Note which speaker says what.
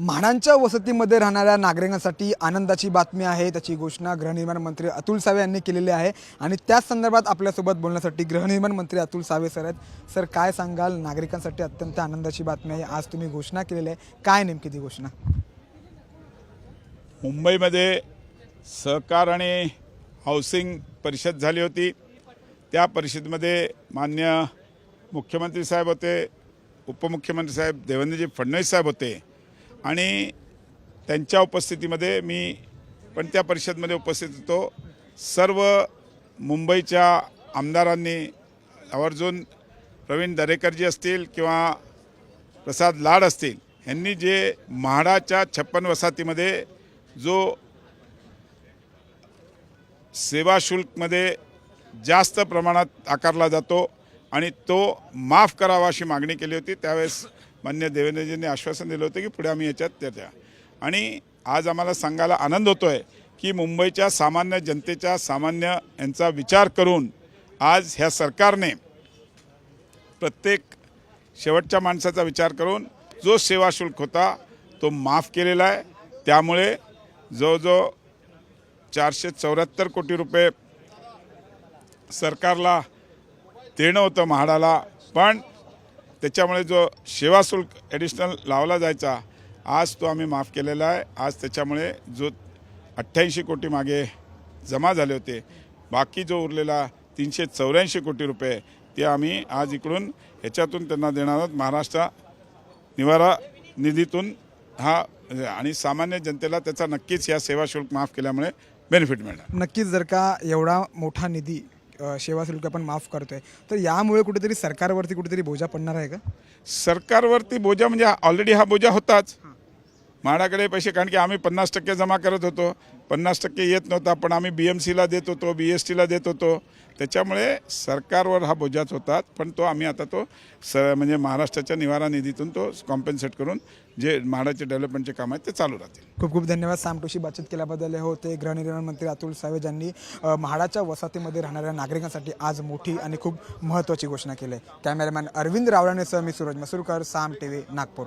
Speaker 1: म्हाडांच्या वसतीमध्ये राहणाऱ्या नागरिकांसाठी आनंदाची बातमी आहे. त्याची घोषणा गृहनिर्माण मंत्री अतुल सावे यांनी केलेली आहे. आणि त्याच संदर्भात आपल्यासोबत बोलण्यासाठी गृहनिर्माण मंत्री अतुल सावे सर आहेत. सर काय सांगाल? नागरिकांसाठी अत्यंत आनंदाची बातमी आहे. आज तुम्ही घोषणा केलेली आहे. काय नेमकी ती घोषणा?
Speaker 2: मुंबईमध्ये सहकार आणि हाऊसिंग परिषद झाली होती. त्या परिषदेमध्ये मान्य मुख्यमंत्री साहेब होते उपमुख्यमंत्री साहेब देवेंद्रजी फडणवीस साहेब होते. आणि त्यांच्या उपस्थितीमध्ये मी पण त्या परिषदमध्ये उपस्थित होतो. सर्व मुंबईच्या आमदारांनी आवर्जून प्रवीण दरेकरजी असतील किंवा प्रसाद लाड असतील यांनी जे म्हाडाच्या छप्पन वसाहतीमध्ये जो सेवा शुल्कमध्ये जास्त प्रमाणात आकारला जातो आणि तो माफ करावा अशी मागणी केली होती. त्यावेळेस मान्य देवेंद्रजींनी आश्वासन दिलं होतं की पुढे आम्ही याच्यात त्या आणि आज आम्हाला सांगायला आनंद होतो आहे की मुंबईच्या सामान्य जनतेच्या सामान्य यांचा विचार करून आज ह्या सरकारने प्रत्येक शेवटच्या माणसाचा विचार करून जो सेवा शुल्क होता तो माफ केलेला आहे. त्यामुळे जवळजवळ चारशे चौऱ्याहत्तर कोटी रुपये सरकारला देणं होतं म्हाडाला पण त्याच्यामुळे जो सेवा शुल्क ॲडिशनल लावला जायचा आज तो आम्ही माफ केलेला आहे. आज त्याच्यामुळे जो अठ्ठ्याऐंशी कोटी मागे जमा झाले होते बाकी जो उरलेला तीनशे चौऱ्याऐंशी कोटी रुपये ते आम्ही आज इकडून ह्याच्यातून त्यांना देणार आहोत. महाराष्ट्र निवारा निधीतून हा आणि सामान्य जनतेला त्याचा नक्कीच या सेवा शुल्क माफ केल्यामुळे बेनिफिट मिळणार.
Speaker 1: नक्कीच जर का एवढा मोठा निधी सेवा शुल्क आपण माफ करतोय. तर यामुळे कुठेतरी सरकारवरती कुठेतरी बोजा पडणार आहे का?
Speaker 2: सरकारवरती बोजा म्हणजे ऑलरेडी हा बोजा होताच. म्हाडाकडे पैसे कारण की आम्ही पन्नास टक्के जमा करत होतो. पन्नास टक्के येत नव्हता पण आम्ही बी एम सीला देत होतो बी एस टीला देत होतो. त्याच्यामुळे सरकारवर हा बोजाच होता पण तो आम्ही आता तो स म्हणजे महाराष्ट्राच्या निवारा निधीतून तो कॉम्पेन्सेट करून जे म्हाडाचे डेव्हलपमेंटचे काम आहेत ते चालू राहतील.
Speaker 1: खूप खूप धन्यवाद. सामटोशी बातचीत केल्याबद्दल हे होते. गृहनिर्माण मंत्री अतुल सावे यांनी म्हाडाच्या वसाहतीमध्ये राहणाऱ्या नागरिकांसाठी आज मोठी आणि खूप महत्त्वाची घोषणा केली आहे. कॅमेरामॅन अरविंद रावळानेसह मी सूरज मसूरकर साम टी व्ही नागपूर.